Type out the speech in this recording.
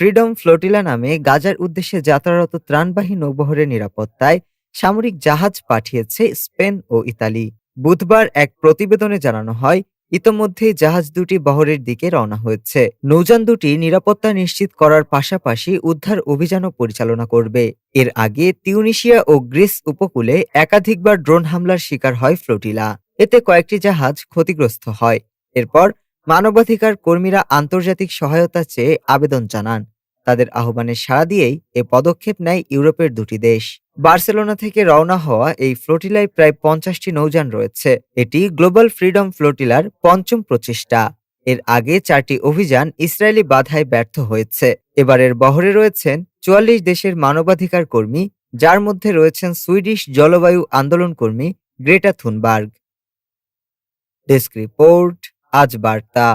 Freedom flotilla নামে গাজার উদ্দেশ্যে যাত্রারত ত্রাণবাহী নৌবহরের নিরাপত্তায় সামরিক জাহাজ পাঠিয়েছে স্পেন ও ইতালি। বুধবার এক প্রতিবেদনে জানানো হয় ইতোমধ্যেই জাহাজ দুটি বহরের দিকে রওনা হয়েছে। নৌযান দুটি নিরাপত্তা নিশ্চিত করার পাশাপাশি উদ্ধার অভিযানও পরিচালনা করবে। এর আগে তিউনিশিয়া ও গ্রিস উপকূলে একাধিকবার ড্রোন হামলার শিকার হয় ফ্লোটিলা। এতে কয়েকটি জাহাজ ক্ষতিগ্রস্ত হয়। এরপর মানবাধিকার কর্মীরা আন্তর্জাতিক সহায়তা চেয়ে আবেদন জানান। তাদের আহ্বানে সাড়া দিয়েই এ পদক্ষেপ নেয় ইউরোপের দুটি দেশ। বার্সেলোনা থেকে রওনা হওয়া এই ফ্লোটিলায় প্রায় পঞ্চাশটি নৌযান রয়েছে। এটি গ্লোবাল ফ্রিডম ফ্লোটিলার পঞ্চম প্রচেষ্টা। এর আগে চারটি অভিযান ইসরায়েলি বাধায় ব্যর্থ হয়েছে। এবারের বহরে রয়েছেন চুয়াল্লিশ দেশের মানবাধিকার কর্মী, যার মধ্যে রয়েছেন সুইডিশ জলবায়ু আন্দোলন কর্মী গ্রেটা থুনবার্গ। ডেস্ক রিপোর্ট আজ বার্তা